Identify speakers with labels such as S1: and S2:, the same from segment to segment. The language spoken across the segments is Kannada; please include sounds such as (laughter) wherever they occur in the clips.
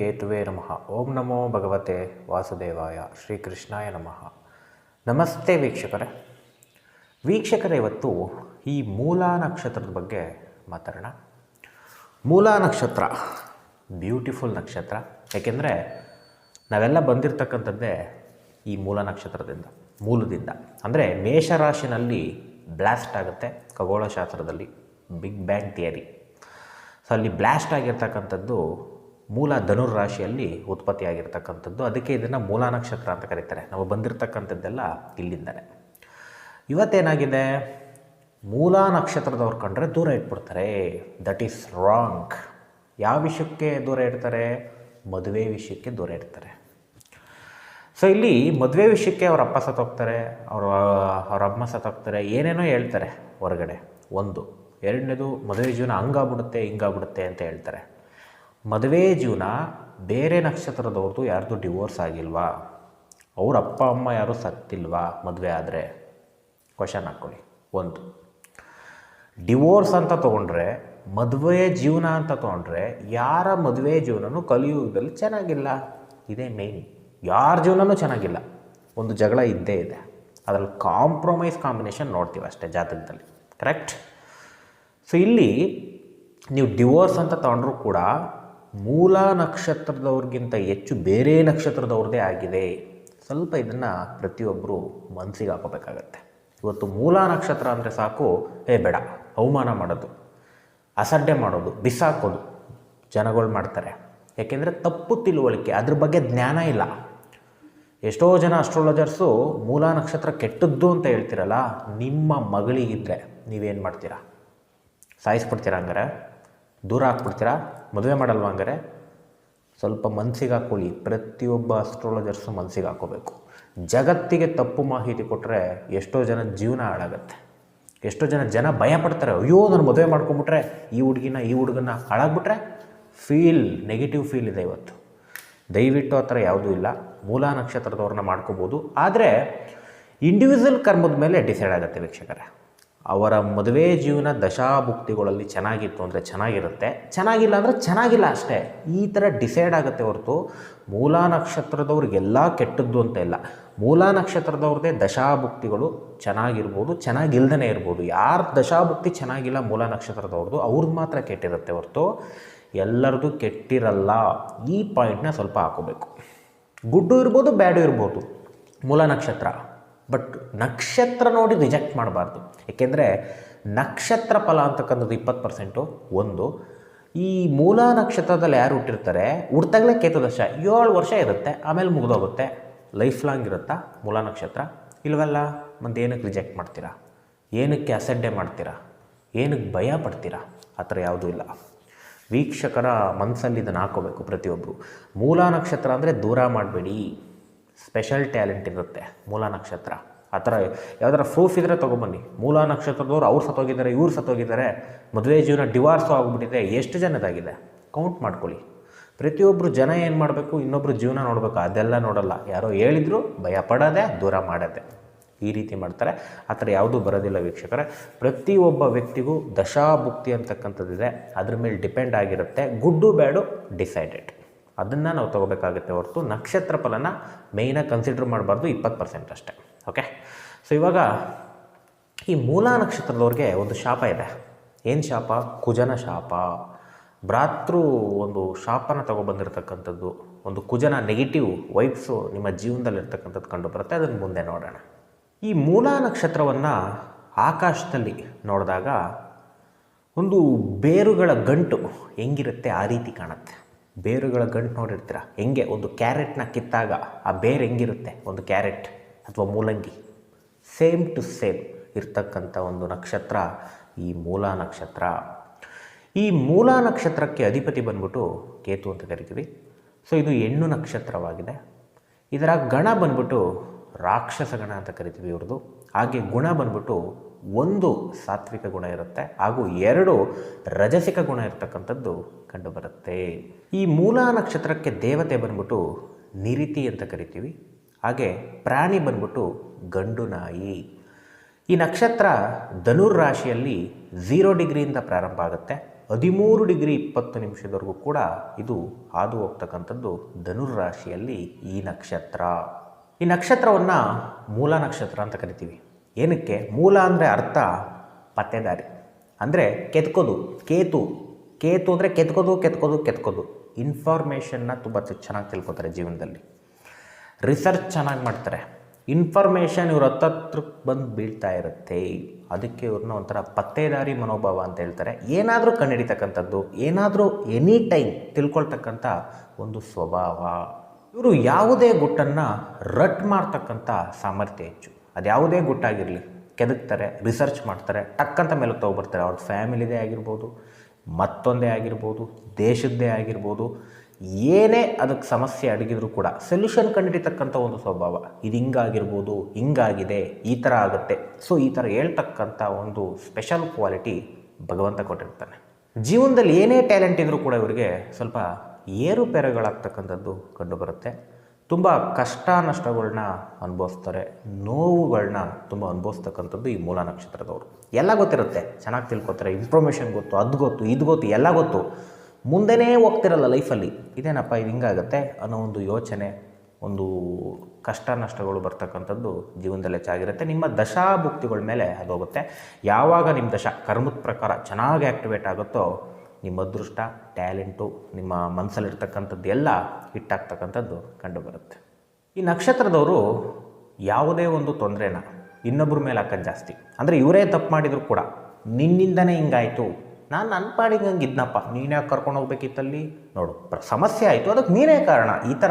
S1: ಕೇತುವೆ ನಮಃ. ಓಂ ನಮೋ ಭಗವತೆ ವಾಸುದೇವಾಯ. ಶ್ರೀಕೃಷ್ಣಾಯ ನಮಃ. ನಮಸ್ತೆ ವೀಕ್ಷಕರೇ. ವೀಕ್ಷಕರೇ, ಇವತ್ತು ಈ ಮೂಲ ನಕ್ಷತ್ರದ ಬಗ್ಗೆ ಮಾತಾಡೋಣ. ಮೂಲ ನಕ್ಷತ್ರ, ಬ್ಯೂಟಿಫುಲ್ ನಕ್ಷತ್ರ. ಯಾಕೆಂದರೆ ನಾವೆಲ್ಲ ಬಂದಿರತಕ್ಕಂಥದ್ದೇ ಈ ಮೂಲ ನಕ್ಷತ್ರದಿಂದ, ಮೂಲದಿಂದ. ಅಂದರೆ ಮೇಷರಾಶಿನಲ್ಲಿ ಬ್ಲಾಸ್ಟ್ ಆಗುತ್ತೆ ಖಗೋಳಶಾಸ್ತ್ರದಲ್ಲಿ. Big bang theory. ಸೊ, ಅಲ್ಲಿ ಬ್ಲಾಸ್ಟ್ ಆಗಿರ್ತಕ್ಕಂಥದ್ದು ಮೂಲ ಧನುರ್ ರಾಶಿಯಲ್ಲಿ ಉತ್ಪತ್ತಿಯಾಗಿರ್ತಕ್ಕಂಥದ್ದು. ಅದಕ್ಕೆ ಇದನ್ನು ಮೂಲ ನಕ್ಷತ್ರ ಅಂತ ಕರೀತಾರೆ. ನಾವು ಬಂದಿರತಕ್ಕಂಥದ್ದೆಲ್ಲ ಇಲ್ಲಿಂದನೇ. ಇವತ್ತೇನಾಗಿದೆ? ಮೂಲ ನಕ್ಷತ್ರದವ್ರು ಕಂಡ್ರೆ ದೂರ ಇಟ್ಬಿಡ್ತಾರೆ. ದಟ್ ಈಸ್ ರಾಂಗ್ ಯಾವ ವಿಷಯಕ್ಕೆ ದೂರ ಇಡ್ತಾರೆ? ಮದುವೆ ವಿಷಯಕ್ಕೆ ದೂರ ಇಡ್ತಾರೆ. ಸೊ ಇಲ್ಲಿ ಮದುವೆ ವಿಷಯಕ್ಕೆ ಅವ್ರ ಅಪ್ಪ ಸತ್ತೋಗ್ತಾರೆ ಅವ್ರ ಅವ್ರ ಅಮ್ಮ ಸತ್ತೋಗ್ತಾರೆ ಏನೇನೋ ಹೇಳ್ತಾರೆ ಹೊರಗಡೆ. ಒಂದು. ಎರಡನೇದು ಮದುವೆ ಜೀವನ ಹಂಗಾಗ್ಬಿಡುತ್ತೆ, ಹಿಂಗಾಗ್ಬಿಡುತ್ತೆ ಅಂತ ಹೇಳ್ತಾರೆ. ಮದುವೆ ಜೀವನ ಬೇರೆ ನಕ್ಷತ್ರದವ್ರದ್ದು ಯಾರ್ದು ಡಿವೋರ್ಸ್ ಆಗಿಲ್ವಾ? ಅವ್ರ ಅಪ್ಪ, ಅಮ್ಮ ಯಾರೂ ಸತ್ತಿಲ್ವಾ ಮದುವೆ ಆದರೆ? ಕ್ವಶನ್ ಹಾಕ್ಕೊಳ್ಳಿ. ಒಂದು. ಡಿವೋರ್ಸ್ ಅಂತ ತೊಗೊಂಡ್ರೆ, ಮದುವೆ ಜೀವನ ಅಂತ ತೊಗೊಂಡ್ರೆ ಯಾರ ಮದುವೆ ಜೀವನನೂ ಕಲಿಯುಗದಲ್ಲಿ ಚೆನ್ನಾಗಿಲ್ಲ. ಇದೇ ಮೇಯ್ನ್ ಯಾರ ಜೀವನನೂ ಚೆನ್ನಾಗಿಲ್ಲ. ಒಂದು ಜಗಳ ಇದ್ದೇ ಇದೆ. ಅದರಲ್ಲಿ ಕಾಂಪ್ರಮೈಸ್ ಕಾಂಬಿನೇಷನ್ ನೋಡ್ತೀವಿ ಅಷ್ಟೇ ಜಾತಕದಲ್ಲಿ. ಕರೆಕ್ಟ್ ಸೊ ಇಲ್ಲಿ ನೀವು ಡಿವೋರ್ಸ್ ಅಂತ ತಗೊಂಡ್ರೂ ಕೂಡ ಮೂಲ ನಕ್ಷತ್ರದವ್ರಿಗಿಂತ ಹೆಚ್ಚು ಬೇರೆ ನಕ್ಷತ್ರದವ್ರದ್ದೇ ಆಗಿದೆ. ಸ್ವಲ್ಪ ಇದನ್ನು ಪ್ರತಿಯೊಬ್ಬರು ಮನಸ್ಸಿಗೆ ಹಾಕೋಬೇಕಾಗತ್ತೆ. ಇವತ್ತು ಮೂಲ ನಕ್ಷತ್ರ ಅಂದರೆ ಸಾಕು, ಏ ಬೇಡ, ಅವಮಾನ ಮಾಡೋದು, ಅಸಡ್ಡೆ ಮಾಡೋದು, ಬಿಸಾಕೋದು ಜನಗಳು ಮಾಡ್ತಾರೆ. ಯಾಕೆಂದರೆ ತಪ್ಪು ತಿಳುವಳಿಕೆ, ಅದ್ರ ಬಗ್ಗೆ ಜ್ಞಾನ ಇಲ್ಲ. ಎಷ್ಟೋ ಜನ ಅಸ್ಟ್ರಾಲಜರ್ಸು ಮೂಲ ನಕ್ಷತ್ರ ಕೆಟ್ಟದ್ದು ಅಂತ ಹೇಳ್ತಿರಲ್ಲ, ನಿಮ್ಮ ಮಗಳಿಗಿದ್ರೆ ನೀವೇನು ಮಾಡ್ತೀರಾ? ಸಾಯಿಸ್ಬಿಡ್ತೀರಾ ಅಂದರೆ ದೂರ ಹಾಕ್ಬಿಡ್ತೀರಾ? ಮದುವೆ ಮಾಡಲ್ವಾ ಹಂಗಾರೆ? ಸ್ವಲ್ಪ ಮನಸ್ಸಿಗೆ ಹಾಕ್ಕೊಳ್ಳಿ ಪ್ರತಿಯೊಬ್ಬ ಅಸ್ಟ್ರಾಲಜರ್ಸು ಮನಸ್ಸಿಗೆ ಹಾಕೋಬೇಕು. ಜಗತ್ತಿಗೆ ತಪ್ಪು ಮಾಹಿತಿ ಕೊಟ್ಟರೆ ಎಷ್ಟೋ ಜನ ಜೀವನ ಹಾಳಾಗತ್ತೆ. ಎಷ್ಟೋ ಜನ ಜನ ಭಯ ಪಡ್ತಾರೆ. ಅಯ್ಯೋ, ನಾನು ಮದುವೆ ಮಾಡ್ಕೊಂಬಿಟ್ರೆ, ಈ ಹುಡುಗಿನ, ಈ ಹುಡುಗನ ಹಾಳಾಗ್ಬಿಟ್ರೆ? ಫೀಲ್ ನೆಗೆಟಿವ್ ಫೀಲ್ ಇದೆ ಇವತ್ತು. ದಯವಿಟ್ಟು ಆ ಥರ ಯಾವುದೂ ಇಲ್ಲ. ಮೂಲ ನಕ್ಷತ್ರದವ್ರನ್ನ ಮಾಡ್ಕೋಬೋದು. ಆದರೆ ಇಂಡಿವಿಜುವಲ್ ಕರ್ಮದ ಮೇಲೆ ಡಿಸೈಡ್ ಆಗುತ್ತೆ ವೀಕ್ಷಕರೇ. ಅವರ ಮದುವೆ ಜೀವನ ದಶಾಭುಕ್ತಿಗಳಲ್ಲಿ ಚೆನ್ನಾಗಿತ್ತು ಅಂದರೆ ಚೆನ್ನಾಗಿರುತ್ತೆ. ಚೆನ್ನಾಗಿಲ್ಲ ಅಂದರೆ ಚೆನ್ನಾಗಿಲ್ಲ ಅಷ್ಟೇ. ಈ ಥರ ಡಿಸೈಡ್ ಆಗುತ್ತೆ ಹೊರತು ಮೂಲ ನಕ್ಷತ್ರದವ್ರಿಗೆಲ್ಲ ಕೆಟ್ಟದ್ದು ಅಂತ ಇಲ್ಲ. ಮೂಲ ನಕ್ಷತ್ರದವ್ರದ್ದೇ ದಶಾಭುಕ್ತಿಗಳು ಚೆನ್ನಾಗಿರ್ಬೋದು ಚೆನ್ನಾಗಿಲ್ದೇ ಇರ್ಬೋದು. ಯಾರು ದಶಾಭುಕ್ತಿ ಚೆನ್ನಾಗಿಲ್ಲ ಮೂಲ ನಕ್ಷತ್ರದವ್ರದ್ದು ಅವ್ರದ್ದು ಮಾತ್ರ ಕೆಟ್ಟಿರುತ್ತೆ ಹೊರತು ಎಲ್ಲರದು ಕೆಟ್ಟಿರಲ್ಲ. ಈ ಪಾಯಿಂಟ್ನ ಸ್ವಲ್ಪ ಹಾಕೋಬೇಕು. ಗುಡ್ಡು ಇರ್ಬೋದು, ಬ್ಯಾಡು ಇರ್ಬೋದು. ಮೂಲ ನಕ್ಷತ್ರ. ಬಟ್ ನಕ್ಷತ್ರ ನೋಡಿ ರಿಜೆಕ್ಟ್ ಮಾಡಬಾರ್ದು. ಏಕೆಂದರೆ ನಕ್ಷತ್ರ ಫಲ ಅಂತಕ್ಕಂಥದ್ದು ಇಪ್ಪತ್ತು ಪರ್ಸೆಂಟು, ಒಂದು. ಈ ಮೂಲ ನಕ್ಷತ್ರದಲ್ಲಿ ಯಾರು ಹುಟ್ಟಿರ್ತಾರೆ? ಹುಡ್ತಾಗಲೇ ಕೇತುದಶ. ಏಳು ವರ್ಷ ಇರುತ್ತೆ, ಆಮೇಲೆ ಮುಗಿದೋಗುತ್ತೆ. ಲೈಫ್ ಲಾಂಗ್ ಇರುತ್ತಾ? ಮೂಲ ನಕ್ಷತ್ರ. ಇಲ್ವಲ್ಲ? ಮತ್ತು ಏನಕ್ಕೆ ರಿಜೆಕ್ಟ್ ಮಾಡ್ತೀರಾ? ಏನಕ್ಕೆ ಅಸಡ್ಡೆ ಮಾಡ್ತೀರಾ? ಏನಕ್ಕೆ ಭಯ ಪಡ್ತೀರಾ? ಆ ಥರ ಯಾವುದೂ ಇಲ್ಲ. ವೀಕ್ಷಕರ ಮನಸ್ಸಲ್ಲಿ ಇದನ್ನು ಹಾಕೋಬೇಕು ಪ್ರತಿಯೊಬ್ಬರು ಮೂಲ ನಕ್ಷತ್ರ ಅಂದರೆ ದೂರ ಮಾಡಬೇಡಿ. ಸ್ಪೆಷಲ್ ಟ್ಯಾಲೆಂಟ್ ಇರುತ್ತೆ, ಮೂಲ ನಕ್ಷತ್ರ. ಆ ಥರ ಯಾವ್ದಾರ ಪ್ರೂಫ್ ಇದ್ದರೆ ತೊಗೊಬನ್ನಿ. ಮೂಲ ನಕ್ಷತ್ರದವ್ರು ಅವ್ರು ಸತ್ತೋಗಿದ್ದಾರೆ, ಇವ್ರು ಸತ್ತೋಗಿದ್ದಾರೆ, ಮದುವೆ ಜೀವನ ಡಿವಾರ್ಸು ಆಗಿಬಿಟ್ಟಿದೆ, ಎಷ್ಟು ಜನದಾಗಿದೆ? ಕೌಂಟ್ ಮಾಡ್ಕೊಳ್ಳಿ. ಪ್ರತಿಯೊಬ್ಬರು ಜನ ಏನು ಮಾಡಬೇಕು ಇನ್ನೊಬ್ಬರು ಜೀವನ ನೋಡಬೇಕು, ಅದೆಲ್ಲ ನೋಡಲ್ಲ. ಯಾರೋ ಹೇಳಿದ್ರು ಭಯ ಪಡೋದೆ, ದೂರ ಮಾಡೋದೆ. ಈ ರೀತಿ ಮಾಡ್ತಾರೆ. ಆ ಥರ ಯಾವುದೂ ಬರೋದಿಲ್ಲ ವೀಕ್ಷಕರೇ. ಪ್ರತಿಯೊಬ್ಬ ವ್ಯಕ್ತಿಗೂ ದಶಾಭುಕ್ತಿ ಅಂತಕ್ಕಂಥದ್ದಿದೆ. ಅದ್ರ ಮೇಲೆ ಡಿಪೆಂಡ್ ಆಗಿರುತ್ತೆ. ಗುಡ್ಡು, ಬ್ಯಾಡು ಡಿಸೈಡೆಡ್ ಅದನ್ನು ನಾವು ತೊಗೋಬೇಕಾಗುತ್ತೆ ಹೊರತು ನಕ್ಷತ್ರ ಫಲನ ಮೇಯ್ನಾಗಿ ಕನ್ಸಿಡರ್ ಮಾಡಬಾರ್ದು ಇಪ್ಪತ್ತು ಪರ್ಸೆಂಟ್ ಅಷ್ಟೇ ಓಕೆ ಸೊ ಇವಾಗ ಈ ಮೂಲ ನಕ್ಷತ್ರದವ್ರಿಗೆ ಒಂದು ಶಾಪ ಇದೆ. ಏನು ಶಾಪ? ಕುಜನ ಶಾಪ. ಭ್ರಾತೃ ಒಂದು ಶಾಪನ ತೊಗೊಬಂದಿರತಕ್ಕಂಥದ್ದು, ಒಂದು ಕುಜನ ನೆಗೆಟಿವ್ ವೈಬ್ಸು ನಿಮ್ಮ ಜೀವನದಲ್ಲಿರ್ತಕ್ಕಂಥದ್ದು ಕಂಡು ಬರುತ್ತೆ ಅದನ್ನು ಮುಂದೆ ನೋಡೋಣ. ಈ ಮೂಲ ನಕ್ಷತ್ರವನ್ನು ಆಕಾಶದಲ್ಲಿ ನೋಡಿದಾಗ ಒಂದು ಬೇರುಗಳ ಗಂಟು ಹೆಂಗಿರುತ್ತೆ ಆ ರೀತಿ ಕಾಣುತ್ತೆ. ಬೇರುಗಳ ಗಂಟು ನೋಡಿರ್ತೀರ? ಹೆಂಗೆ? ಒಂದು ಕ್ಯಾರೆಟ್ನ ಕಿತ್ತಾಗ ಆ ಬೇರು ಹೆಂಗಿರುತ್ತೆ? ಒಂದು ಕ್ಯಾರೆಟ್ ಅಥವಾ ಮೂಲಂಗಿ? ಸೇಮ್ ಟು ಸೇಮ್ ಇರ್ತಕ್ಕಂಥ ಒಂದು ನಕ್ಷತ್ರ, ಈ ಮೂಲ ನಕ್ಷತ್ರ. ಈ ಮೂಲ ನಕ್ಷತ್ರಕ್ಕೆ ಅಧಿಪತಿ ಬಂದ್ಬಿಟ್ಟು ಕೇತು ಅಂತ ಕರಿತೀವಿ. ಸೊ, ಇದು ಹೆಣ್ಣು ನಕ್ಷತ್ರವಾಗಿದೆ. ಇದರ ಗಣ ಬಂದ್ಬಿಟ್ಟು ರಾಕ್ಷಸ ಗಣ ಅಂತ ಕರಿತೀವಿ ಇವ್ರದ್ದು ಹಾಗೆ ಗುಣ ಬಂದ್ಬಿಟ್ಟು ಒಂದು ಸಾತ್ವಿಕ ಗುಣ ಇರುತ್ತೆ ಹಾಗೂ ಎರಡು ರಜಸಿಕ ಗುಣ ಇರತಕ್ಕಂಥದ್ದು ಕಂಡುಬರುತ್ತೆ. ಈ ಮೂಲ ನಕ್ಷತ್ರಕ್ಕೆ ದೇವತೆ ಬಂದ್ಬಿಟ್ಟು ನಿರಿತಿ ಅಂತ ಕರಿತೀವಿ. ಹಾಗೆ ಪ್ರಾಣಿ ಬಂದ್ಬಿಟ್ಟು ಗಂಡು ನಾಯಿ. ಈ ನಕ್ಷತ್ರ ಧನುರ್ ರಾಶಿಯಲ್ಲಿ ಝೀರೋ ಡಿಗ್ರಿಯಿಂದ ಪ್ರಾರಂಭ ಆಗುತ್ತೆ. ಹದಿಮೂರು ಡಿಗ್ರಿ ಇಪ್ಪತ್ತು ನಿಮಿಷದವರೆಗೂ ಕೂಡ ಇದು ಹಾದು ಹೋಗ್ತಕ್ಕಂಥದ್ದು ಧನುರ್ರಾಶಿಯಲ್ಲಿ ಈ ನಕ್ಷತ್ರ. ಈ ನಕ್ಷತ್ರವನ್ನು ಮೂಲ ನಕ್ಷತ್ರ ಅಂತ ಕರಿತೀವಿ. ಏನಕ್ಕೆ? ಮೂಲ ಅಂದರೆ ಅರ್ಥ ಪತ್ತೆದಾರಿ. ಅಂದರೆ ಕೆತ್ಕೋದು, ಕೇತು. ಕೇತು ಅಂದರೆ ಕೆತ್ಕೋದು ಕೆತ್ಕೋದು ಕೆತ್ಕೋದು. ಇನ್ಫಾರ್ಮೇಷನ್ನ ತುಂಬ ಚೆನ್ನಾಗಿ ತಿಳ್ಕೊತಾರೆ ಜೀವನದಲ್ಲಿ. ರಿಸರ್ಚ್ ಚೆನ್ನಾಗಿ ಮಾಡ್ತಾರೆ. ಇನ್ಫಾರ್ಮೇಷನ್ ಇವ್ರ ಹತ್ತತ್ರಕ್ಕೆ ಬಂದು ಬೀಳ್ತಾ ಇರುತ್ತೆ. ಅದಕ್ಕೆ ಇವ್ರನ್ನ ಒಂಥರ ಪತ್ತೆದಾರಿ ಮನೋಭಾವ ಅಂತ ಹೇಳ್ತಾರೆ. ಏನಾದರೂ ಕಂಡುಹಿಡಿತಕ್ಕಂಥದ್ದು ಏನಾದರೂ ಎನಿ ಟೈಮ್ ತಿಳ್ಕೊಳ್ತಕ್ಕಂಥ ಒಂದು ಸ್ವಭಾವ. ಇವರು ಯಾವುದೇ ಗುಟ್ಟನ್ನು ರಟ್ ಮಾಡ್ತಕ್ಕಂಥ ಸಾಮರ್ಥ್ಯ ಹೆಚ್ಚು. ಅದು ಯಾವುದೇ ಗುಟ್ಟಾಗಿರಲಿ ಕೆದಕ್ತಾರೆ ರಿಸರ್ಚ್ ಮಾಡ್ತಾರೆ ಟಕ್ಕಂತ ಮೇಲೆ ತೊಗೊಬರ್ತಾರೆ. ಅವ್ರ ಫ್ಯಾಮಿಲಿದೇ ಆಗಿರ್ಬೋದು, ಮತ್ತೊಂದೇ ಆಗಿರ್ಬೋದು, ದೇಶದ್ದೇ ಆಗಿರ್ಬೋದು. ಏನೇ ಅದಕ್ಕೆ ಸಮಸ್ಯೆ ಅಡಗಿದ್ರು ಕೂಡ ಸೊಲ್ಯೂಷನ್ ಕಂಡಿಡಿತಕ್ಕಂಥ ಒಂದು ಸ್ವಭಾವ. ಇದು ಹಿಂಗಾಗಿರ್ಬೋದು, ಹಿಂಗಾಗಿದೆ, ಈ ಥರ ಆಗುತ್ತೆ. ಸೊ ಈ ಥರ ಹೇಳ್ತಕ್ಕಂಥ ಒಂದು ಸ್ಪೆಷಲ್ ಕ್ವಾಲಿಟಿ ಭಗವಂತ ಕೊಟ್ಟಿರ್ತಾನೆ. ಜೀವನದಲ್ಲಿ ಏನೇ ಟ್ಯಾಲೆಂಟ್ ಇದ್ದರೂ ಕೂಡ ಇವರಿಗೆ ಸ್ವಲ್ಪ ಏರುಪೇರುಗಳಾಗ್ತಕ್ಕಂಥದ್ದು ಕಂಡುಬರುತ್ತೆ. ತುಂಬ ಕಷ್ಟ ನಷ್ಟಗಳನ್ನ ಅನುಭವಿಸ್ತಾರೆ ನೋವುಗಳನ್ನ ತುಂಬ ಅನುಭವಿಸ್ತಕ್ಕಂಥದ್ದು ಈ ಮೂಲ ನಕ್ಷತ್ರದವರು. ಎಲ್ಲ ಗೊತ್ತಿರುತ್ತೆ. ಚೆನ್ನಾಗಿ ತಿಳ್ಕೊತಾರೆ ಇನ್ಫಾರ್ಮೇಷನ್ ಗೊತ್ತು, ಅದು ಗೊತ್ತು, ಇದು ಗೊತ್ತು, ಎಲ್ಲ ಗೊತ್ತು. ಮುಂದೆನೇ ಹೋಗ್ತಿರಲ್ಲ ಲೈಫಲ್ಲಿ ಇದೇನಪ್ಪ, ಇದು ಹಿಂಗಾಗತ್ತೆ ಅನ್ನೋ ಒಂದು ಯೋಚನೆ, ಒಂದು ಕಷ್ಟ ನಷ್ಟಗಳು ಬರ್ತಕ್ಕಂಥದ್ದು ಜೀವನದಲ್ಲಿ ಹೆಚ್ಚಾಗಿರುತ್ತೆ. ನಿಮ್ಮ ದಶಾಭುಕ್ತಿಗಳ ಮೇಲೆ ಅದು ಹೋಗುತ್ತೆ. ಯಾವಾಗ ನಿಮ್ಮ ದಶ, ಕರ್ಮದ ಪ್ರಕಾರ ಚೆನ್ನಾಗಿ ಆ್ಯಕ್ಟಿವೇಟ್ ಆಗುತ್ತೋ ನಿಮ್ಮ ಅದೃಷ್ಟ, ಟ್ಯಾಲೆಂಟು, ನಿಮ್ಮ ಮನಸ್ಸಲ್ಲಿರ್ತಕ್ಕಂಥದ್ದು ಎಲ್ಲ ಹಿಟ್ಟಾಗ್ತಕ್ಕಂಥದ್ದು ಕಂಡುಬರುತ್ತೆ. ಈ ನಕ್ಷತ್ರದವರು ಯಾವುದೇ ಒಂದು ತೊಂದರೆನ ಇನ್ನೊಬ್ಬರ ಮೇಲೆ ಹಾಕೋದು ಜಾಸ್ತಿ. ಅಂದರೆ ಇವರೇ ತಪ್ಪು ಮಾಡಿದರೂ ಕೂಡ. ನಿನ್ನಿಂದನೇ ಹಿಂಗಾಯಿತು. ನಾನು ನನ್ನ ಪಾಡಿಗೆ ಹಂಗೆ ಇದ್ನಪ್ಪ. ನೀನು ಯಾಕೆ ಕರ್ಕೊಂಡು ಹೋಗ್ಬೇಕಿತ್ತಲ್ಲಿ? ನೋಡು, ಪ್ರ- ಸಮಸ್ಯೆ ಆಯಿತು. ಅದಕ್ಕೆ ನೀನೇ ಕಾರಣ. ಈ ಥರ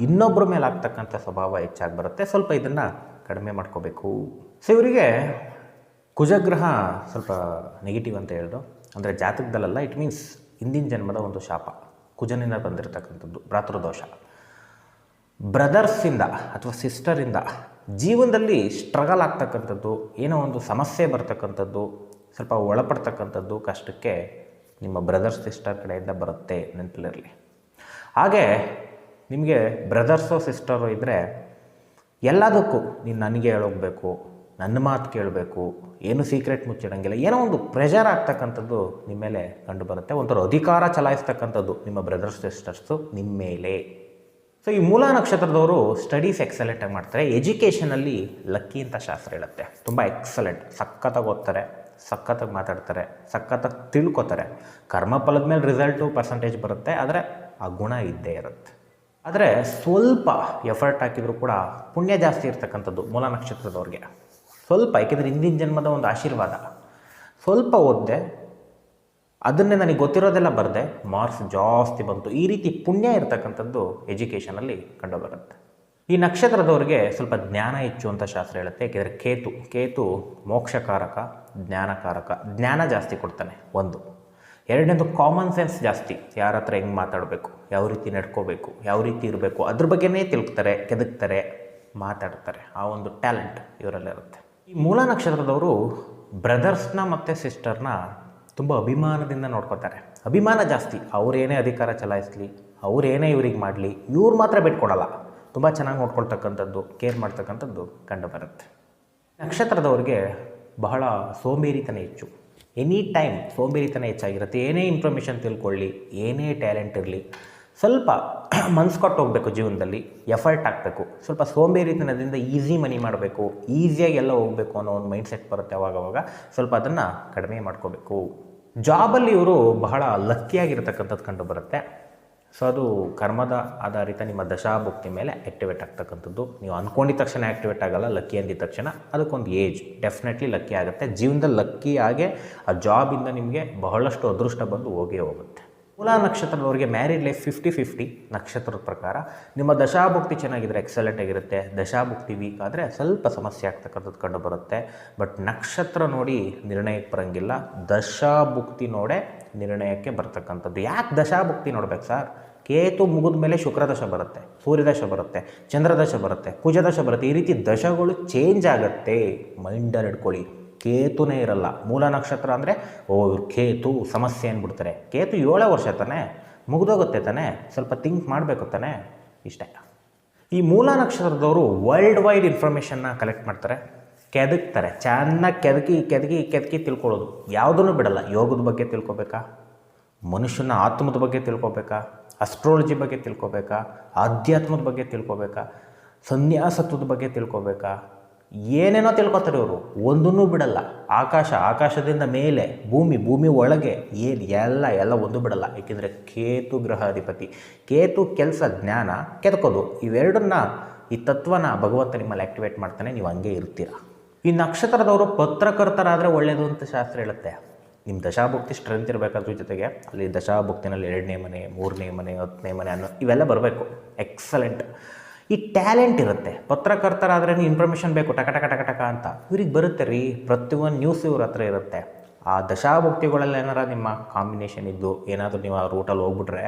S1: ಇನ್ನೊಬ್ಬರ ಮೇಲೆ ಆಗ್ತಕ್ಕಂಥ ಸ್ವಭಾವ ಹೆಚ್ಚಾಗಿ ಬರುತ್ತೆ ಸ್ವಲ್ಪ ಇದನ್ನು ಕಡಿಮೆ ಮಾಡ್ಕೋಬೇಕು. ಸೊ ಇವರಿಗೆ ಕುಜಗ್ರಹ ಸ್ವಲ್ಪ ನೆಗೆಟಿವ್ ಅಂತ ಹೇಳ್ದು ಅಂದರೆ ಜಾತಕದಲ್ಲಲ್ಲ ಇಟ್ ಮೀನ್ಸ್ ಹಿಂದಿನ ಜನ್ಮದ ಒಂದು ಶಾಪ, ಕುಜನಿಂದ ಬಂದಿರತಕ್ಕಂಥದ್ದು, ಭ್ರಾತೃದೋಷ. ಬ್ರದರ್ಸಿಂದ ಅಥವಾ ಸಿಸ್ಟರಿಂದ ಜೀವನದಲ್ಲಿ ಸ್ಟ್ರಗಲ್ ಆಗ್ತಕ್ಕಂಥದ್ದು, ಏನೋ ಒಂದು ಸಮಸ್ಯೆ ಬರ್ತಕ್ಕಂಥದ್ದು, ಸ್ವಲ್ಪ ಒಳಪಡ್ತಕ್ಕಂಥದ್ದು ಕಷ್ಟಕ್ಕೆ ನಿಮ್ಮ ಬ್ರದರ್ಸ್ ಸಿಸ್ಟರ್ ಕಡೆಯಿಂದ ಬರುತ್ತೆ ನೆನಪಲ್ಲಿರಲಿ ಹಾಗೆ ನಿಮಗೆ ಬ್ರದರ್ಸೋ ಸಿಸ್ಟರು ಇದ್ದರೆ ಎಲ್ಲದಕ್ಕೂ ನೀನು ನನಗೆ ಹೇಳೋಗ್ಬೇಕು ನನ್ನ ಮಾತು ಕೇಳಬೇಕು, ಏನು ಸೀಕ್ರೆಟ್ ಮುಚ್ಚಿಡಂಗಿಲ್ಲ, ಏನೋ ಒಂದು ಪ್ರೆಷರ್ ಆಗ್ತಕ್ಕಂಥದ್ದು ನಿಮ್ಮ ಮೇಲೆ ಕಂಡು ಬರುತ್ತೆ, ಒಂಥರ ಅಧಿಕಾರ ಚಲಾಯಿಸ್ತಕ್ಕಂಥದ್ದು ನಿಮ್ಮ ಬ್ರದರ್ಸ್ ಸಿಸ್ಟರ್ಸು ನಿಮ್ಮ ಮೇಲೆ. ಸೊ ಈ ಮೂಲ ನಕ್ಷತ್ರದವರು ಸ್ಟಡೀಸ್ ಎಕ್ಸಲೆಂಟಾಗಿ ಮಾಡ್ತಾರೆ ಎಜುಕೇಷನಲ್ಲಿ ಲಕ್ಕಿ ಅಂತ ಶಾಸ್ತ್ರ ಹೇಳುತ್ತೆ. ತುಂಬ ಎಕ್ಸಲೆಂಟ್ ಸಖತ್ತಾಗಿ ಓದ್ತಾರೆ, ಸಖತ್ತಾಗಿ ಮಾತಾಡ್ತಾರೆ, ಸಖತ್ತಾಗಿ ತಿಳ್ಕೊತಾರೆ. ಕರ್ಮಫಲದ ಮೇಲೆ ರಿಸಲ್ಟು ಪರ್ಸಂಟೇಜ್ ಬರುತ್ತೆ, ಆದರೆ ಆ ಗುಣ ಇದ್ದೇ ಇರುತ್ತೆ. ಆದರೆ ಸ್ವಲ್ಪ ಎಫರ್ಟ್ ಹಾಕಿದರೂ ಕೂಡ ಪುಣ್ಯ ಜಾಸ್ತಿ ಇರ್ತಕ್ಕಂಥದ್ದು ಮೂಲ ನಕ್ಷತ್ರದವ್ರಿಗೆ. ಸ್ವಲ್ಪ ಏಕೆಂದರೆ ಹಿಂದಿನ ಜನ್ಮದ ಒಂದು ಆಶೀರ್ವಾದ. ಸ್ವಲ್ಪ ಓದಿದೆ, ಅದನ್ನೇ ನನಗೆ ಗೊತ್ತಿರೋದೆಲ್ಲ ಬರದೆ, ಮಾರ್ಕ್ಸ್ ಜಾಸ್ತಿ ಬಂತು. ಈ ರೀತಿ ಪುಣ್ಯ ಇರತಕ್ಕಂಥದ್ದು ಎಜುಕೇಷನಲ್ಲಿ ಕಂಡುಬರುತ್ತೆ. ಈ ನಕ್ಷತ್ರದವ್ರಿಗೆ ಸ್ವಲ್ಪ ಜ್ಞಾನ ಹೆಚ್ಚು ಅಂತ ಶಾಸ್ತ್ರ ಹೇಳುತ್ತೆ. ಏಕೆಂದರೆ ಕೇತು ಕೇತು ಮೋಕ್ಷಕಾರಕ, ಜ್ಞಾನಕಾರಕ, ಜ್ಞಾನ ಜಾಸ್ತಿ ಕೊಡ್ತಾನೆ ಒಂದು. ಎರಡನೇದು ಕಾಮನ್ ಸೆನ್ಸ್ ಜಾಸ್ತಿ. ಯಾರ ಹತ್ರ ಹೆಂಗೆ ಮಾತಾಡಬೇಕು, ಯಾವ ರೀತಿ ನಡ್ಕೋಬೇಕು, ಯಾವ ರೀತಿ ಇರಬೇಕು, ಅದ್ರ ಬಗ್ಗೆನೇ ತಿಳ್ಕ್ತಾರೆ ಕೆದಕ್ತಾರೆ, ಮಾತಾಡ್ತಾರೆ. ಆ ಒಂದು ಟ್ಯಾಲೆಂಟ್ ಇವರಲ್ಲಿರುತ್ತೆ. ಈ ಮೂಲ ನಕ್ಷತ್ರದವರು ಬ್ರದರ್ಸ್ನ ಮತ್ತು ಸಿಸ್ಟರ್ನ ತುಂಬ ಅಭಿಮಾನದಿಂದ ನೋಡ್ಕೋತಾರೆ ಅಭಿಮಾನ ಜಾಸ್ತಿ. ಅವರೇನೇ ಅಧಿಕಾರ ಚಲಾಯಿಸಲಿ ಅವರೇನೇ ಇವ್ರಿಗೆ ಮಾಡಲಿ, ಇವ್ರು ಮಾತ್ರ ಬಿಟ್ಕೊಡಲ್ಲ ತುಂಬ ಚೆನ್ನಾಗಿ ನೋಡ್ಕೊಳ್ತಕ್ಕಂಥದ್ದು, ಕೇರ್ ಮಾಡ್ತಕ್ಕಂಥದ್ದು ಕಂಡುಬರುತ್ತೆ ನಕ್ಷತ್ರದವ್ರಿಗೆ ಬಹಳ ಸೋಂಬೇರಿತನ ಹೆಚ್ಚು. ಎನಿ ಟೈಮ್ ಸೋಂಬೇರಿತನ ಹೆಚ್ಚಾಗಿರುತ್ತೆ. ಏನೇ ಇನ್ಫಾರ್ಮೇಷನ್ ತಿಳ್ಕೊಳ್ಳಿ, ಏನೇ ಟ್ಯಾಲೆಂಟ್ ಇರಲಿ ಸ್ವಲ್ಪ (clears throat) ಮನ್ಸು ಕೊಟ್ಟು ಹೋಗಬೇಕು ಜೀವನದಲ್ಲಿ ಎಫರ್ಟ್ ಹಾಕಬೇಕು. ಸ್ವಲ್ಪ ಸೋಂಬೇರಿತನದಿಂದ ಈಸಿ ಮನಿ ಮಾಡಬೇಕು. ಈಸಿಯಾಗಿ ಎಲ್ಲ ಹೋಗಬೇಕು ಅನ್ನೋ ಒಂದು ಮೈಂಡ್ ಸೆಟ್ ಬರುತ್ತೆ ಅವಾಗವಾಗ. ಸ್ವಲ್ಪ ಅದನ್ನು ಕಡಿಮೆ ಮಾಡ್ಕೋಬೇಕು. ಜಾಬಲ್ಲಿ ಇವರು ಬಹಳ ಲಕ್ಕಿಯಾಗಿರ್ತಕ್ಕಂಥದ್ದು ಕಂಡು ಬರುತ್ತೆ. ಸೊ ಅದು ಕರ್ಮದ ಆಧಾರಿತ ನಿಮ್ಮ ದಶಾಭುಕ್ತಿ ಮೇಲೆ ಆ್ಯಕ್ಟಿವೇಟ್ ಆಗ್ತಕ್ಕಂಥದ್ದು. ನೀವು ಅಂದ್ಕೊಂಡಿದ ತಕ್ಷಣ ಆ್ಯಕ್ಟಿವೇಟ್ ಆಗಲ್ಲ ಲಕ್ಕಿ ಅಂದಿದ ತಕ್ಷಣ. ಅದಕ್ಕೊಂದು ಏಜ್ ಡೆಫಿನೆಟ್ಲಿ ಲಕ್ಕಿ ಆಗುತ್ತೆ. ಜೀವನದಲ್ಲಿ ಲಕ್ಕಿ ಆಗೇ ಆ ಜಾಬಿಂದ ನಿಮಗೆ ಬಹಳಷ್ಟು ಅದೃಷ್ಟ ಬಂದು ಹೋಗೇ ಹೋಗುತ್ತೆ. ಮೂಲ ನಕ್ಷತ್ರದವರಿಗೆ ಮ್ಯಾರಿಡ್ ಲೈಫ್ ಫಿಫ್ಟಿ ಫಿಫ್ಟಿ ನಕ್ಷತ್ರದ ಪ್ರಕಾರ. ನಿಮ್ಮ ದಶಾಭುಕ್ತಿ ಚೆನ್ನಾಗಿದ್ದರೆ ಎಕ್ಸಲೆಂಟ್ ಆಗಿರುತ್ತೆ. ದಶಾಭುಕ್ತಿ ವೀಕ್ ಆದರೆ ಸ್ವಲ್ಪ ಸಮಸ್ಯೆ ಆಗ್ತಕ್ಕಂಥದ್ದು ಕಂಡು ಬರುತ್ತೆ ಬಟ್ ನಕ್ಷತ್ರ ನೋಡಿ ನಿರ್ಣಯಕ್ಕೆ ಬರೋಂಗಿಲ್ಲ. ದಶಾಭುಕ್ತಿ ನೋಡೇ ನಿರ್ಣಯಕ್ಕೆ ಬರ್ತಕ್ಕಂಥದ್ದು. ಯಾಕೆ ದಶಾಭುಕ್ತಿ ನೋಡ್ಬೇಕು ಸರ್ ಕೇತು ಮುಗಿದ ಮೇಲೆ ಶುಕ್ರದಶ ಬರುತ್ತೆ, ಸೂರ್ಯದಶ ಬರುತ್ತೆ, ಚಂದ್ರದಶ ಬರುತ್ತೆ, ಕುಜದಶ ಬರುತ್ತೆ. ಈ ರೀತಿ ದಶಗಳು ಚೇಂಜ್ ಆಗುತ್ತೆ. ಮೈಂಡಲ್ಲಿ ಇಟ್ಕೊಳ್ಳಿ. ಕೇತುನೇ ಇರಲ್ಲ. ಮೂಲ ನಕ್ಷತ್ರ ಅಂದರೆ, ಓ, ಇವ್ರು ಕೇತು, ಸಮಸ್ಯೆ ಅಂದ್ಬಿಡ್ತಾರೆ ಕೇತು ಏಳೇ ವರ್ಷ ತಾನೆ? ಮುಗಿದೋಗುತ್ತೆ ತಾನೆ? ಸ್ವಲ್ಪ ಥಿಂಕ್ ಮಾಡಬೇಕು ತಾನೆ? ಇಷ್ಟೇ. ಈ ಮೂಲ ನಕ್ಷತ್ರದವರು ವರ್ಲ್ಡ್ ವೈಡ್ ಇನ್ಫಾರ್ಮೇಷನ್ನ ಕಲೆಕ್ಟ್ ಮಾಡ್ತಾರೆ. ಕೆದಕ್ತಾರೆ. ಚೆನ್ನಾಗಿ ಕೆದಕಿ ಕೆದಕಿ ಕೆದಕಿ ತಿಳ್ಕೊಳ್ಳೋದು. ಯಾವುದನ್ನು ಬಿಡಲ್ಲ. ಯೋಗದ ಬಗ್ಗೆ ತಿಳ್ಕೊಬೇಕಾ? ಮನುಷ್ಯನ ಆತ್ಮದ ಬಗ್ಗೆ ತಿಳ್ಕೊಬೇಕಾ? ಅಸ್ಟ್ರಾಲಜಿ ಬಗ್ಗೆ ತಿಳ್ಕೊಬೇಕಾ? ಆಧ್ಯಾತ್ಮದ ಬಗ್ಗೆ ತಿಳ್ಕೊಬೇಕಾ? ಸನ್ಯಾಸತ್ವದ ಬಗ್ಗೆ ತಿಳ್ಕೊಬೇಕಾ? ಏನೇನೋ ತಿಳ್ಕೊತಾರೆ ಇವರು. ಒಂದನ್ನೂ ಬಿಡಲ್ಲ. ಆಕಾಶ, ಆಕಾಶದಿಂದ ಮೇಲೆ, ಭೂಮಿ ಭೂಮಿ ಒಳಗೆ, ಏನು ಎಲ್ಲ ಎಲ್ಲ ಒಂದು ಬಿಡಲ್ಲ. ಏಕೆಂದರೆ ಕೇತು ಗ್ರಹ ಅಧಿಪತಿ ಕೇತು ಕೆಲಸ, ಜ್ಞಾನ, ಕೆದಕೋದು. ಇವೆರಡನ್ನ, ಈ ತತ್ವನ ಭಗವಂತ ನಿಮ್ಮಲ್ಲಿ ಆ್ಯಕ್ಟಿವೇಟ್ ಮಾಡ್ತಾನೆ, ನೀವು ಹಂಗೆ ಇರ್ತೀರ. ಈ ನಕ್ಷತ್ರದವರು ಪತ್ರಕರ್ತರಾದರೆ ಒಳ್ಳೆಯದು ಅಂತ ಶಾಸ್ತ್ರ ಹೇಳುತ್ತೆ. ನಿಮ್ಮ ದಶಾಭುಕ್ತಿ ಸ್ಟ್ರೆಂತ್ ಇರಬೇಕಾದ್ರ ಜೊತೆಗೆ, ಅಲ್ಲಿ ದಶಾಭುಕ್ತಿನಲ್ಲಿ ಎರಡನೇ ಮನೆ, ಮೂರನೇ ಮನೆ, ಹತ್ತನೇ ಮನೆ ಅನ್ನೋ ಇವೆಲ್ಲ ಬರಬೇಕು. ಎಕ್ಸಲೆಂಟ್ ಈ ಟ್ಯಾಲೆಂಟ್ ಇರುತ್ತೆ. ಪತ್ರಕರ್ತರಾದ್ರೆ ಇನ್ಫಾರ್ಮೇಷನ್ ಬೇಕು, ಟಕ ಟಕ ಟಕ ಟಕ ಅಂತ. ಇವ್ರಿಗೆ ಬರುತ್ತೆ ರೀ, ಪ್ರತಿಯೊಂದು ನ್ಯೂಸ್ ಇವ್ರ ಹತ್ರ ಇರುತ್ತೆ. ಆ ದಶಾಭಕ್ತಿಗಳಲ್ಲಿ ಏನಾರ ನಿಮ್ಮ ಕಾಂಬಿನೇಷನ್ ಇದ್ದು, ಏನಾದರೂ ನೀವು ಆ ರೂಟಲ್ಲಿ ಹೋಗ್ಬಿಟ್ರೆ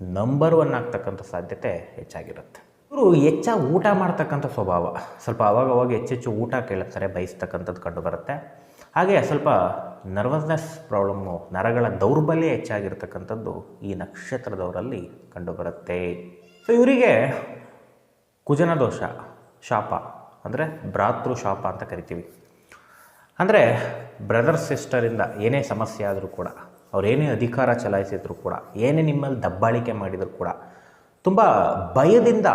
S1: ನಂಬರ್ ಒನ್ ಆಗ್ತಕ್ಕಂಥ ಸಾಧ್ಯತೆ ಹೆಚ್ಚಾಗಿರುತ್ತೆ. ಇವರು ಹೆಚ್ಚಾಗಿ ಊಟ ಮಾಡ್ತಕ್ಕಂಥ ಸ್ವಭಾವ. ಸ್ವಲ್ಪ ಅವಾಗ ಅವಾಗ ಹೆಚ್ಚೆಚ್ಚು ಊಟ ಕೇಳುತ್ತಾರೆ ಬಯಸ್ತಕ್ಕಂಥದ್ದು ಕಂಡು ಬರುತ್ತೆ ಹಾಗೆ ಸ್ವಲ್ಪ ನರ್ವಸ್ನೆಸ್ ಪ್ರಾಬ್ಲಮ್ಮು ನರಗಳ ದೌರ್ಬಲ್ಯ ಹೆಚ್ಚಾಗಿರ್ತಕ್ಕಂಥದ್ದು ಈ ನಕ್ಷತ್ರದವರಲ್ಲಿ ಕಂಡುಬರುತ್ತೆ. ಸೊ ಇವರಿಗೆ ಕುಜನ ದೋಷ, ಶಾಪ, ಅಂದರೆ ಭ್ರಾತೃ ಶಾಪ ಅಂತ ಕರಿತೀವಿ. ಅಂದರೆ ಬ್ರದರ್ ಸಿಸ್ಟರಿಂದ ಏನೇ ಸಮಸ್ಯೆ ಆದರೂ ಕೂಡ ಅವರೇನೇ ಅಧಿಕಾರ ಚಲಾಯಿಸಿದ್ರು ಕೂಡ, ಏನೇ ನಿಮ್ಮಲ್ಲಿ ದಬ್ಬಾಳಿಕೆ ಮಾಡಿದರೂ ಕೂಡ, ತುಂಬ ಭಯದಿಂದ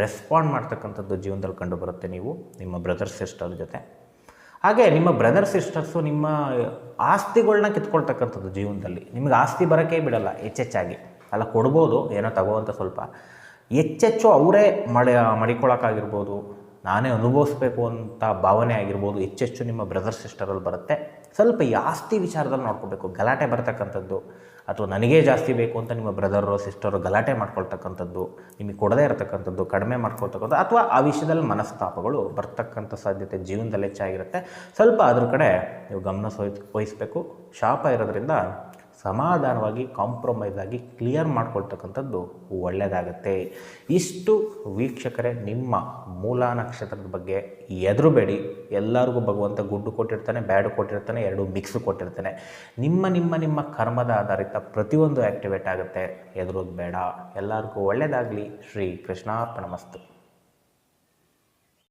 S1: ರೆಸ್ಪಾಂಡ್ ಮಾಡ್ತಕ್ಕಂಥದ್ದು ಜೀವನದಲ್ಲಿ ಕಂಡುಬರುತ್ತೆ ನೀವು, ನಿಮ್ಮ ಬ್ರದರ್ ಸಿಸ್ಟರ್ ಜೊತೆ. ಹಾಗೆ ನಿಮ್ಮ ಬ್ರದರ್ ಸಿಸ್ಟರ್ಸು ನಿಮ್ಮ ಆಸ್ತಿಗಳನ್ನ ಕಿತ್ಕೊಳ್ತಕ್ಕಂಥದ್ದು ಜೀವನದಲ್ಲಿ. ನಿಮಗೆ ಆಸ್ತಿ ಬರೋಕ್ಕೆ ಬಿಡಲ್ಲ ಹೆಚ್ಚೆಚ್ಚಾಗಿ ಅಲ್ಲ, ಕೊಡ್ಬೋದು, ಏನೋ ತಗೋವಂಥ ಸ್ವಲ್ಪ. ಹೆಚ್ಚೆಚ್ಚು ಅವರೇ ಮಳೆ, ಮಡಿಕೊಳ್ಳೋಕ್ಕಾಗಿರ್ಬೋದು, ನಾನೇ ಅನುಭವಿಸ್ಬೇಕು ಅಂತ ಭಾವನೆ ಆಗಿರ್ಬೋದು ಹೆಚ್ಚೆಚ್ಚು ನಿಮ್ಮ ಬ್ರದರ್ ಸಿಸ್ಟರಲ್ಲಿ ಬರುತ್ತೆ. ಸ್ವಲ್ಪ ಜಾಸ್ತಿ ವಿಚಾರದಲ್ಲಿ ನೋಡ್ಕೋಬೇಕು. ಗಲಾಟೆ ಬರ್ತಕ್ಕಂಥದ್ದು, ಅಥವಾ ನನಗೇ ಜಾಸ್ತಿ ಬೇಕು ಅಂತ ನಿಮ್ಮ ಬ್ರದರು ಸಿಸ್ಟರು ಗಲಾಟೆ ಮಾಡ್ಕೊಳ್ತಕ್ಕಂಥದ್ದು, ನಿಮಗೆ ಕೊಡದೇ ಇರತಕ್ಕಂಥದ್ದು, ಕಡಿಮೆ ಮಾಡ್ಕೊಳ್ತಕ್ಕಂಥದ್ದು, ಅಥವಾ ಆ ವಿಷಯದಲ್ಲಿ ಮನಸ್ತಾಪಗಳು ಬರ್ತಕ್ಕಂಥ ಸಾಧ್ಯತೆ ಜೀವನದಲ್ಲಿ ಹೆಚ್ಚಾಗಿರುತ್ತೆ. ಸ್ವಲ್ಪ ಅದ್ರ ಕಡೆ ನೀವು ಗಮನ ವಹಿಸಬೇಕು. ಶಾಪ ಇರೋದ್ರಿಂದ ಸಮಾಧಾನವಾಗಿ ಕಾಂಪ್ರಮೈಸ್ ಆಗಿ ಕ್ಲಿಯರ್ ಮಾಡ್ಕೊಳ್ತಕ್ಕಂಥದ್ದು ಒಳ್ಳೆಯದಾಗತ್ತೆ ಇಷ್ಟು ವೀಕ್ಷಕರೇ, ನಿಮ್ಮ ಮೂಲ ನಕ್ಷತ್ರದ ಬಗ್ಗೆ ಎದುರುಬೇಡಿ. ಎಲ್ಲರಿಗೂ ಭಗವಂತ ಗುಡ್ಡು ಕೊಟ್ಟಿರ್ತಾನೆ, ಬ್ಯಾಡು ಕೊಟ್ಟಿರ್ತಾನೆ, ಎರಡು ಮಿಕ್ಸ್ ಕೊಟ್ಟಿರ್ತಾನೆ. ನಿಮ್ಮ ನಿಮ್ಮ ನಿಮ್ಮ ಕರ್ಮದ ಆಧಾರಿತ ಪ್ರತಿಯೊಂದು ಆ್ಯಕ್ಟಿವೇಟ್ ಆಗುತ್ತೆ. ಎದುರೋದು ಬೇಡ. ಎಲ್ಲರಿಗೂ ಒಳ್ಳೆಯದಾಗಲಿ ಶ್ರೀ ಕೃಷ್ಣಾರ್ಪಣ ಮಸ್ತು.